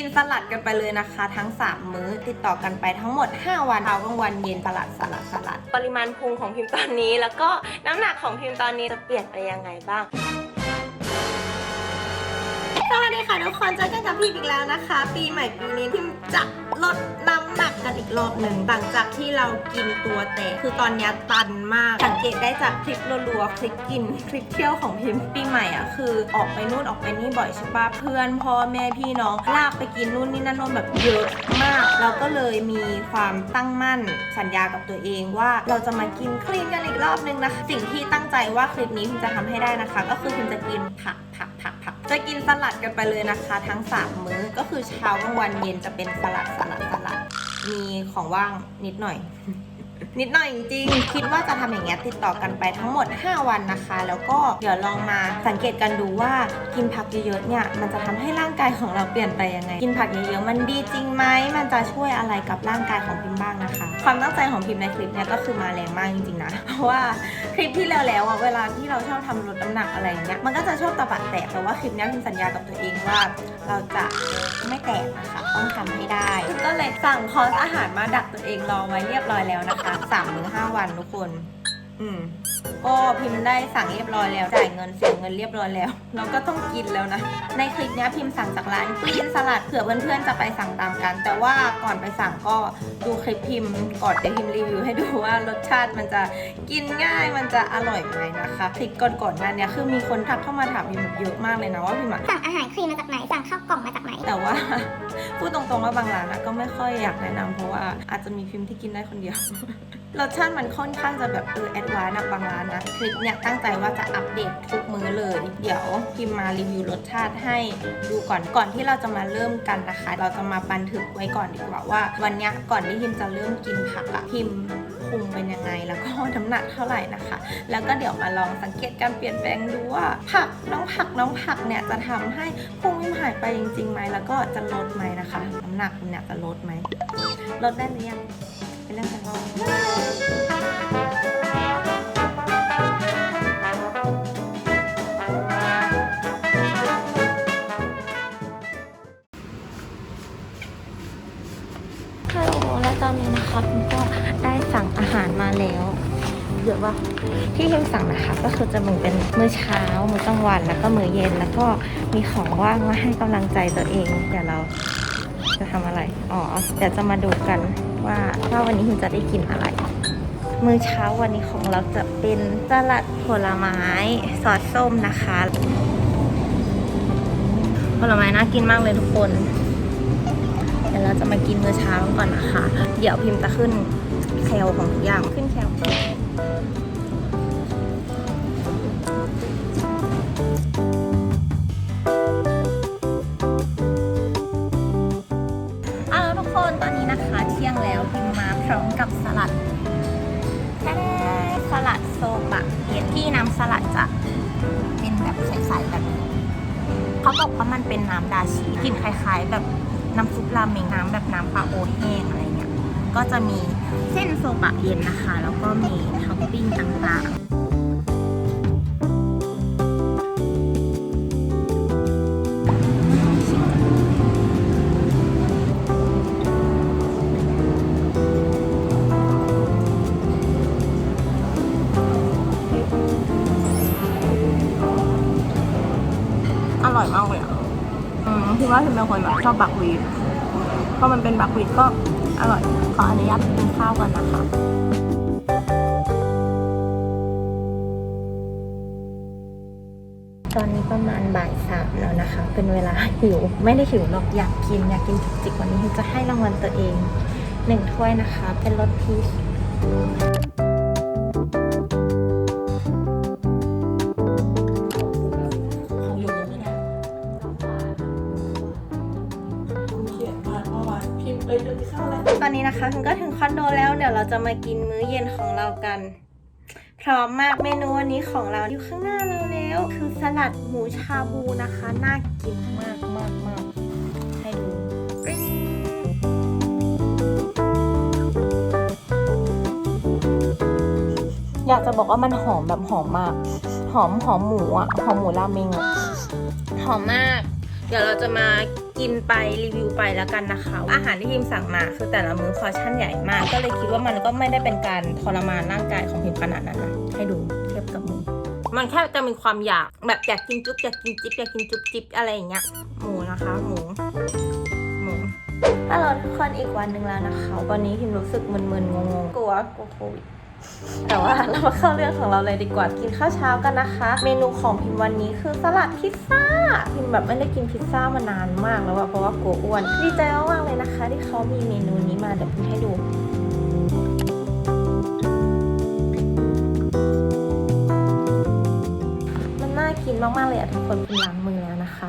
กินสลัดกันไปเลยนะคะ ทั้ง 3 มื้อติดต่อกันไปทั้งหมด 5 วันเช้ากลางวันเย็นสลัดสลัดสลัด ปริมาณพุงของพิมพ์ตอนนี้ แล้วก็น้ำหนักของพิมพ์ตอนนี้จะเปลี่ยนไปยังไงบ้างสวัสดีค่ะทุกคนเจอกันกับพี่อีกแล้วนะคะ ปีใหม่ปีนี้พิมจะลดน้ำ หนักกันอีกรอบหนึ่งหลังจากที่เรากินตัวแต่คือตอนนี้ตันมาก สังเกตได้จากคลิปรัวๆคลิปกินคลิปเที่ยวของพิมปีใหม่อะคือออกไปนู่นออกไปนี่บ่อยใช่ปะเพื่อนพ่อแม่พี่น้องลากไปกินนู่นนี่นั่นโน่นแบบเยอะมากเราก็เลยมีความตั้งมั่นสัญญากับตัวเองว่าเราจะมากินคลีนกันอีกรอบนึงนะคะสิ่งที่ตั้งใจว่าคลิปนี้พิมจะทำให้ได้นะคะ ก็คือพิมจะกินผักผักผักผักจะกินสลัดกันไปเลยนะคะ ทั้ง3มื้อก็คือเช้ากลางวันเย็นจะเป็นสลัดสลัดสลัด มีของว่างนิดหน่อย นิดหน่อยจริงๆคิดว่าจะทำอย่างเงี้ยติดต่อกันไปทั้งหมด 5 วันนะคะ แล้วก็เดี๋ยวลองมาสังเกตกันดูว่ากินผักเยอะๆเนี่ยมันจะทำให้ร่างกายของเราเปลี่ยนไปยังไง กินผักเยอะๆมันดีจริงไหมมันจะช่วยอะไรกับร่างกายของพิมบ้างนะคะ ความตั้งใจของพิมในคลิปเนี้ยก็คือมาแรงมากจริงๆนะเพราะว่าคลิปที่แล้วๆอะเวลาที่เราชอบทำลดน้ำหนักอะไรเงี้ยมันก็จะชอบตะบัดแตกแต่ว่าคลิปนี้พิมสัญญากับตัวเองว่า เราจะไม่แตกนะคะต้องทำให้ได้ก็เลยสั่งคอร์สอาหารมาดักตัวเองรอไว้เรียบร้อยแล้วนะคะสามมื้อห้าวันทุกคน อืมก็พิมพ์ได้สั่งเรียบร้อยแล้ว จ่ายเงินเสียเงินเรียบร้อยแล้ว เราก็ต้องกินแล้วนะ ในคลิปเนี้ยพิมพ์สั่งจากร้านกรีนสลัดเผื่อเพื่อนๆจะไปสั่งตามกัน แต่ว่าก่อนไปสั่งก็ดูคลิปพิมพ์ก่อนเดี๋ยวพิมพ์รีวิวให้ดูว่ารสชาติมันจะกินง่ายมันจะอร่อยไหมนะคะคลิปก่อนๆหนั้นเนี่ยคือมีคนทักเข้ามาถามพิมพ์แบบเยอะมากเลยนะว่าพิมพ์อะ สั่งอาหารครีมมาจากไหน สั่งข้าวกล่องมาจากไหน แต่ว่า พูดตรงๆว่าบางร้านนะก็ไม่ค่อยอยากแนะนำเพราะว่าอาจจะมีพิมพ์ที่กินได้คนเดียว รสชาติมันค่อนข้างจะแบบเออแอดวานซ์นะบางร้านนะคลิปเนี่ยตั้งใจว่าจะอัปเดตทุกมื้อเลย เดี๋ยวพิมมารีวิวรสชาติให้ดูก่อนก่อนที่เราจะมาเริ่มกันนะคะ เราจะมาบันทึกไว้ก่อนดีกว่าว่า วันนี้ก่อนที่พิมจะเริ่มกินผักอะพิมพุงเป็นยังไงแล้วก็น้ำหนักเท่าไหร่นะคะ แล้วก็เดี๋ยวมาลองสังเกตการเปลี่ยนแปลงดูว่าผักน้องผักน้องผักเนี่ยจะทำให้พุงพิมหายไปจริงๆไหมแล้วก็จะลดไหมนะคะ น้ำหนักเนี่ยจะลดไหมลดได้หรือยัง ไปเริ่มกันฮัลโหลและตอนนี้นะคะพิมก็ได้สั่งอาหารมาแล้ว เยอะว่าที่พิมสั่งนะคะ ก็คือจะมีเป็นมื้อเช้า มื้อกลางวัน แล้วก็มื้อเย็น แล้วก็มีของว่างมาให้กำลังใจตัวเอง เดี๋ยวเราจะทำอะไร อ๋อ เดี๋ยวจะมาดูกัน ว่าว่าวันนี้พิมจะได้กินอะไร มื้อเช้าวันนี้ของเราจะเป็นสลัดผลไม้ซอสส้มนะคะ ผลไม้น่ากินมากเลยทุกคน เดี๋ยวเราจะมากินมื้อเช้าก่อนนะคะ เดี๋ยวพิมพ์จะขึ้นแคลของทุกอย่างขึ้นแคล ส้นโซบะเย็นนะคะ แล้วก็มีท็อปปิ้งต่างๆอร่อยมากเลยอะ อืมพี่ว่าพิมเป็นคนแบบชอบบักวีดพอมันเป็นบักวีดก็ อร่อย ขออนุญาตกินข้าวกันนะคะตอนนี้ประมาณบ่ายสามแล้วนะคะ เป็นเวลาหิว ไม่ได้หิวหรอกอยากกิน อยากกินจุกจิกวันนี้จะให้รางวัลตัวเองหนึ่งถ้วยนะคะ เป็นรสพีช ตอนนี้นะคะคุณก็ถึงคอนโดแล้วเดี๋ยวเราจะมากินมื้อเย็นของเรากัน พร้อมมากเมนูวันนี้ของเราอยู่ข้างหน้าเราแล้ว คือสลัดหมูชาบูนะคะน่ากินมากมากมากให้ดูอยากจะบอกว่ามันหอมแบบหอมมาก หอมหอมหมูอะหอมหมูราเมงอะหอมมาก เดี๋ยวเราจะมา กินไปรีวิวไปแล้วกันนะคะ อาหารที่พิมสั่งมาคือแต่ละมื้อพอชั่นใหญ่มาก ก็เลยคิดว่ามันก็ไม่ได้เป็นการทรมานร่างกายของพิมขนาดนั้นนะให้ดูเทียบกับมือมันแค่จะมีความอยากแบบอยากกินจุ๊บอยากกินจิ๊บอยากกินจุ๊บจิ๊บอะไรอย่างเงี้ยหมูนะคะหมูหมูฮัลโหลทุกคนอีกวันหนึ่งแล้วนะคะ วันนี้พิมรู้สึกมึนๆงงๆกลัวกลัวโควิด แต่ว่าเรามาเข้าเรื่องของเราเลยดีกว่ากินข้าวเช้ากันนะคะ เมนูของพิมวันนี้คือสลัดพิซซ่าพิมแบบไม่ได้กินพิซซ่ามานานมากแล้วอะเพราะว่ากลัวอ้วนดีใจมากๆเลยนะคะ ที่เขามีเมนูนี้มาเดี๋ยวพิมให้ดูมันน่ากินมากๆเลยอะทุกคนพิมล้างมือแล้วนะคะ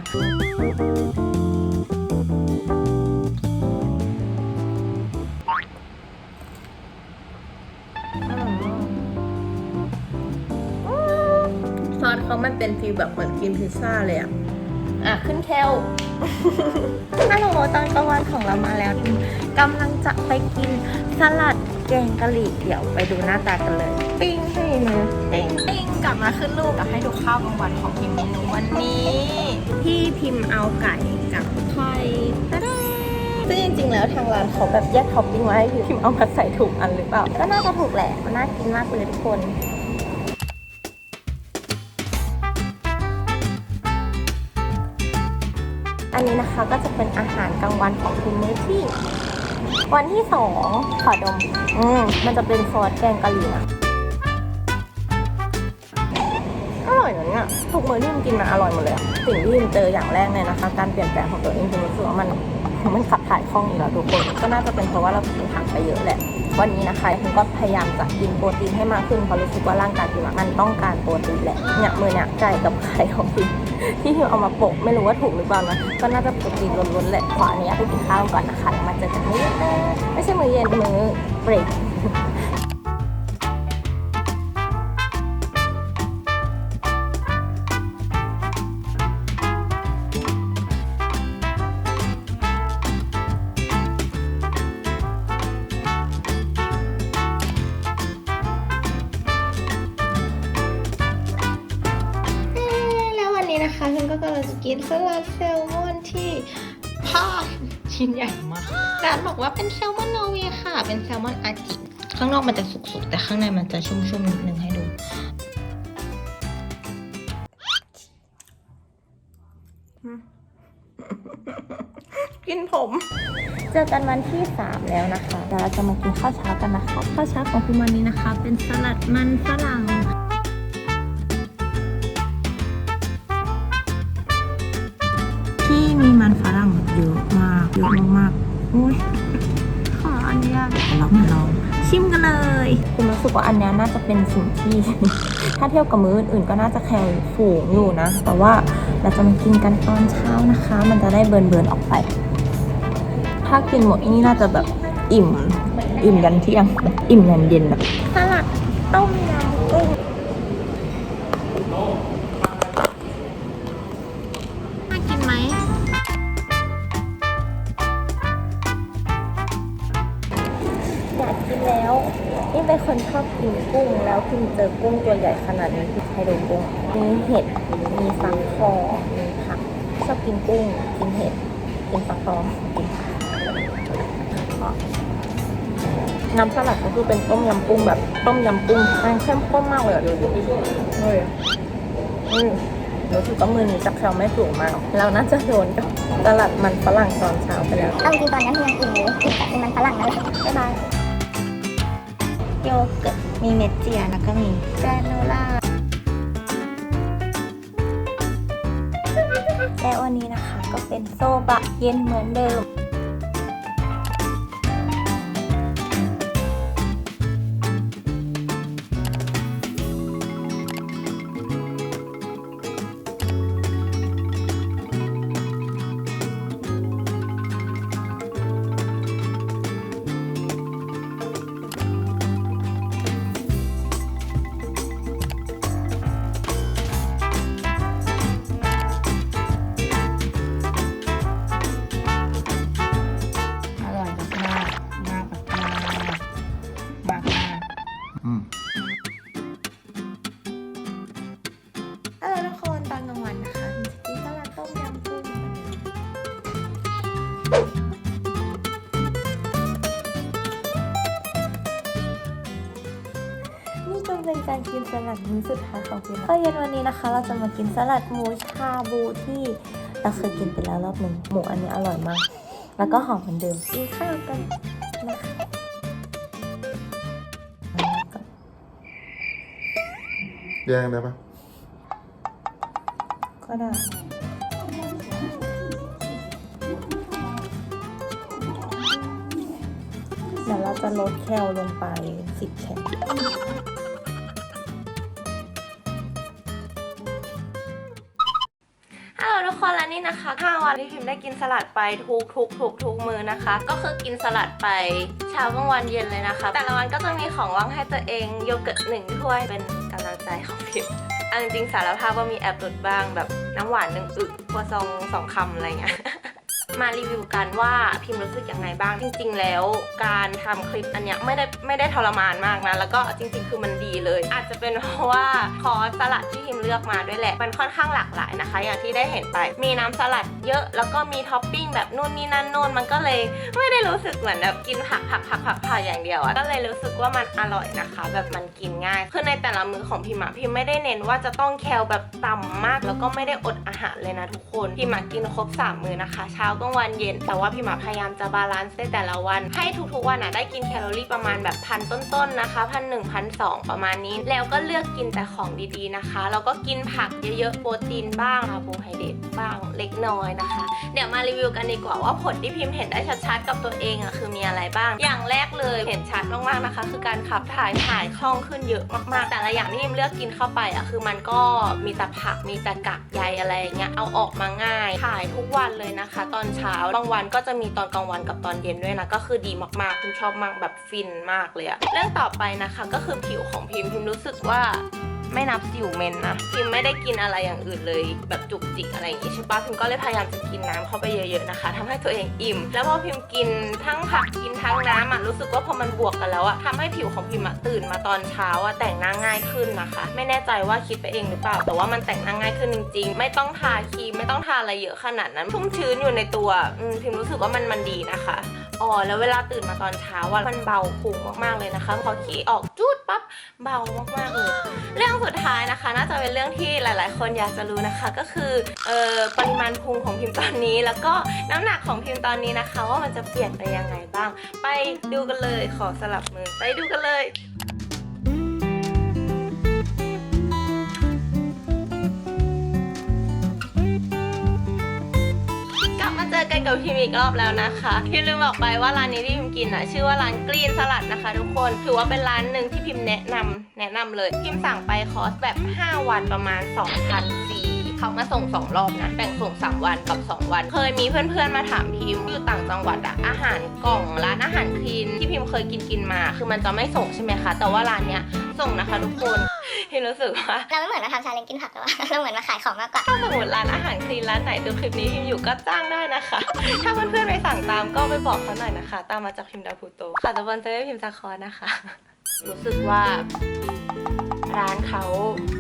เขามันเป็นฟีลแบบเหมือนกินพิซซ่าเลยอะอะ ขึ้นแคลฮัลโหลตอนกลางวันของเรามาแล้วกำลังจะไปกินสลัดแกงกะหรี่เดี๋ยวไปดูหน้าตากันเลย ปิ้งให้มือปิ้งปิ้งกลับมาขึ้นรูปแล้วให้ดูข้าวกลางวันของพิมเมนูวันนี้ที่พิมพ์เอาไก่กับไข่ตะดาซึ่งจริงๆแล้วทางร้านเขาแบบแยกท็อปปิ้งไว้ให้พิมพ์เอามาใส่ถูกอันหรือเปล่าก็น่าจะถูกแหละมันน่ากินมากเลยทุกคน นี้นะคะก็จะเป็นอาหารกลางวันของคุณมื้อที่ วันที่สองขอดม อืมมันจะเป็นซอสแกงกะหรี่นะอร่อยนะเนี่ยทุกมื้อที่มันกินมาอร่อยหมดเลยสิ่งที่มันเจออย่างแรกเลยนะคะ การเปลี่ยนแปลงของตัวเองคือรู้สึกว่ามันมันขับถ่ายคล่องอีกแล้วทุกคนก็น่าจะเป็นเพราะว่าเรากินผักไปเยอะแหละ วันนี้นะคะพิมก็พยายามจะกินโปรตีนให้มากขึ้นเพราะรู้สึกว่าร่างกายพิมอะมันต้องการโปรตีนแหละเนี่ยมือเนี่ยไก่กับไข่ของพิม ที่พิมเอามาโปะไม่รู้ว่าถูกหรือเปล่านะก็น่าจะโปรตีนล้วนๆแหละขวานี้ไปกินข้าวก่อนนะคะมาเจอกันมื้อไม่ใช่มื้อเย็นมื้อเบรก ชิ้นใหญ่มากร้านบอกว่าเป็นแซลมอนนอร์เวย์ค่ะ เป็นแซลมอนอาจิข้างนอกมันจะสุกๆ แต่ข้างในมันจะชุ่มๆนิดนึงให้ดู กินผม เจอกันวันที่ 3 แล้วนะคะเดี๋ยวเราจะมากินข้าวเช้ากันนะคะ ข้าวเช้าของคุณวันนี้นะคะ เป็นสลัดมันฝรั่งที่มีมันฝรั่งเยอะมาก เยอะมากๆอุ้ยขออนุญาตเรามาลองชิมกันเลยคุณรู้สึกว่าอันเนี้ยน่าจะเป็นสิ่งที่ ถ้าเทียบกับมื้ออื่นๆก็น่าจะแคลฝูงอยู่นะ แต่ว่าเราจะมากินกันตอนเช้านะคะ มันจะได้เบิร์นๆออกไป ถ้ากินหมดนี่น่าจะแบบอิ่ม อิ่มยันเที่ยง อิ่มยันเย็นแบบสลัดต้ม เป็นคนชอบกินกุ้ง แล้วพิมเจอกุ้งตัวใหญ่ขนาดนี้คือให้ดูกุ้งมีเห็ด มีฟักทอมีผัก ชอบกินกุ้ง กินเห็ด กินฟักทอกินผักน้ำสลัดก็คือเป็นต้มยำกุ้งแบบต้มยำกุ้งมันเข้มข้นมากเลยอะดูดิเฮ้ยอืมรู้สึกว่ามือนี้จับแคลไม่สูงมากเราน่าจะโดนกับสลัดมันฝรั่งตอนเช้าไปแล้วเอาจริงตอนนี้มันยังอิ่มอยู่อิ่มแต่เป็นมันฝรั่งนั่นแหละบ๊ายบาย โยเกิร์ต มีเม็ดเจียแล้วก็มีแกรโนล่าและวันนี้นะคะก็เป็นโซบะเย็นเหมือนเดิม ลัดมื้อสุดท้ายของพิมข้าวเย็นวันนี้นะคะ เราจะมากินสลัดหมูชาบูที่เราเคยกินไปแล้วรอบหนึ่งหมูอันนี้อร่อยมาก แล้วก็หอมเหมือนเดิมกินข้าวกันนะคะแล้วก็แยงได้ปะก็ได้เดี๋ยวเราจะลดแคลลงไป10แคล คนและนี่นะคะ5วันที่พิมได้กินสลัดไปทุกทุกทุกทุกมือนะคะ ก็คือกินสลัดไปเช้ากลางวันเย็นเลยนะคะ แต่ละวันก็จะมีของว่างให้ตัวเองโยเกิร์ตหนึ่งถ้วยเป็นกำลังใจของพิมอันจริงสารภาพว่ามีแอบหลุดบ้างแบบน้ำหวานหนึ่งอึกครัวซองสองคำอะไรเงี้ย มารีวิวกันว่าพิมรู้สึกยังไงบ้าง จริง ๆ แล้วการทำคลิปอันเนี้ยไม่ได้ไม่ได้ทรมานมากนะ แล้วก็จริง ๆ คือมันดีเลย อาจจะเป็นเพราะว่าคอสลัดที่พิมเลือกมาด้วยแหละ มันค่อนข้างหลากหลายนะคะ อย่างที่ได้เห็นไป มีน้ำสลัดเยอะ แล้วก็มีท็อปปิ้งแบบนู่นนี่นั่นโน่นมันก็เลยไม่ได้รู้สึกเหมือนแบบกินผักผักผักผักผักอย่างเดียวอะก็เลยรู้สึกว่ามันอร่อยนะคะ แบบมันกินง่าย คือในแต่ละมื้อของพิมอะพิมไม่ได้เน้นว่าจะต้องแคลแบบต่ำมาก แล้วก็ไม่ได้อดอาหารเลยนะทุกคนพิมกินครบสามมื้อนะคะเช้ากลางวันเย็น แต่ว่าพิมอะพยายามจะบาลานซ์ในแต่ละวัน ให้ทุกๆวันอะได้กินแคลอรี่ประมาณแบบพันต้นๆนะคะพันหนึ่งพันสองประมาณนี้ แล้วก็เลือกกินแต่ของดีๆนะคะ แล้วก็กินผักเยอะๆ โปรตีนบ้างคาร์โบไฮเดรตบ้างเล็กน้อยนะคะ เดี๋ยวมารีวิวกันดีกว่าว่าผลที่พิมพ์เห็นได้ชัดๆ กับตัวเองอะคือมีอะไรบ้าง อย่างแรกเลยเห็นชัดมากๆนะคะ คือการขับถ่ายถ่ายคล่องขึ้นเยอะมากๆ แต่ละอย่างที่พิมเลือกกินเข้าไปอะคือมันก็มีแต่ผักมีแต่กากใยอะไรเงี้ยเอาออกมาง่ายถ่ายทุกวันเลยนะคะ ตอนอนเช้าบางวันก็จะมีตอนกลางวันกับตอนเย็นด้วยนะก็คือดีมากๆพิมชอบมากแบบฟินมากเลยอะเรื่องต่อไปนะคะก็คือผิวของพิมพิมรู้สึกว่า ไม่นับสิวเมนนะพิมไม่ได้กินอะไรอย่างอื่นเลย แบบจุกจิกอะไรอย่างงี้ใช่ปะพิมก็เลยพยายามจะกินน้ำเข้าไปเยอะๆนะคะทำให้ตัวเองอิ่ม แล้วพอพิมกินทั้งผักกินทั้งน้ำอะรู้สึกว่าพอมันบวกกันแล้วอะทำให้ผิวของพิมอะตื่นมาตอนเช้าอะแต่งหน้าง่ายขึ้นนะคะ ไม่แน่ใจว่าคิดไปเองหรือเปล่า แต่ว่ามันแต่งหน้าง่ายขึ้นจริง ๆ ไม่ต้องทาครีมไม่ต้องทาอะไรเยอะขนาดนั้นชุ่มชื้นอยู่ในตัวพิมรู้สึกว่ามันมันดีนะคะอ๋อแล้วเวลาตื่นมาตอนเช้าอะมันเบาพุงมากๆเลยนะคะพอขี้ออก ปั๊บเบามากๆเลยเรื่องสุดท้ายนะคะ น่าจะเป็นเรื่องที่หลาย ๆ คนอยากจะรู้นะคะ ก็คือเอ่อปริมาณพุงของพิมพ์ตอนนี้ แล้วก็น้ำหนักของพิมพ์ตอนนี้นะคะ ว่ามันจะเปลี่ยนไปยังไงบ้าง ไปดูกันเลยขอสลับมือไปดูกันเลย เจอกันกับพิมอีกรอบแล้วนะคะพิมลืมบอกไปว่าร้านนี้ที่พิมกินอะชื่อว่าร้านกรีนสลัดนะคะ ทุกคนถือว่าเป็นร้านหนึ่งที่พิมแนะนำแนะนำเลยพิมสั่งไปคอร์สแบบ 5 วันประมาณ 2,000 เขามาส่ง2รอบนะแบ่งส่ง3วันกับ2วัน เคยมีเพื่อนๆมาถามพิมอยู่ต่างจังหวัดอะอาหารกล่องร้านอาหารคลีนที่พิมเคยกินกินมา คือมันจะไม่ส่งใช่ไหมคะ แต่ว่าร้านเนี้ยส่งนะคะทุกคนพิมรู้สึกว่าเราไม่เหมือนมาทำชาเลนจ์กินผักหรอวะเราเหมือนมาขายของมากกว่าถ้าสมมติร้านอาหารคลีนร้านไหนดูคลิปนี้พิมอยู่ก็จ้างได้นะคะ ถ้าเพื่อนๆไปสั่งตามก็ไปบอกเขาหน่อยนะคะ ตามมาจากพิมดาวพูโตค่ะตะวันเซอร์พิมซาคอนะคะ รู้สึกว่า ร้านเขา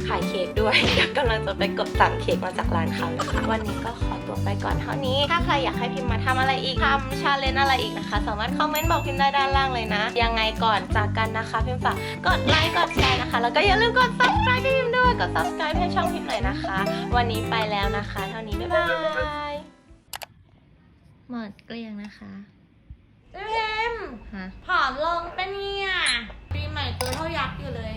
ขายเค้กด้วยกำลังจะไปกดสั่งเค้กมาจากร้านเขานะคะวันนี้ก็ขอตัวไปก่อนเท่านี้ ถ้าใครอยากให้พิมพ์มาทำอะไรอีกทำชาเลนจ์อะไรอีกนะคะ สามารถคอมเมนต์บอกพิมพ์ได้ด้านล่างเลยนะ ยังไงก่อนจากกันนะคะพิมฝากกดไลค์กดแชร์นะคะ แล้วก็อย่าลืมกด subscribe ให้พิมด้วยกด subscribe ให้ช่องพิมหน่อยนะคะ วันนี้ไปแล้วนะคะ เท่านี้บ๊ายบายหมดเกลี้ยงนะคะ พี่เพิมผอมลงปะเนี่ยปีใหม่ตัวเท่ายักษ์อยู่เลย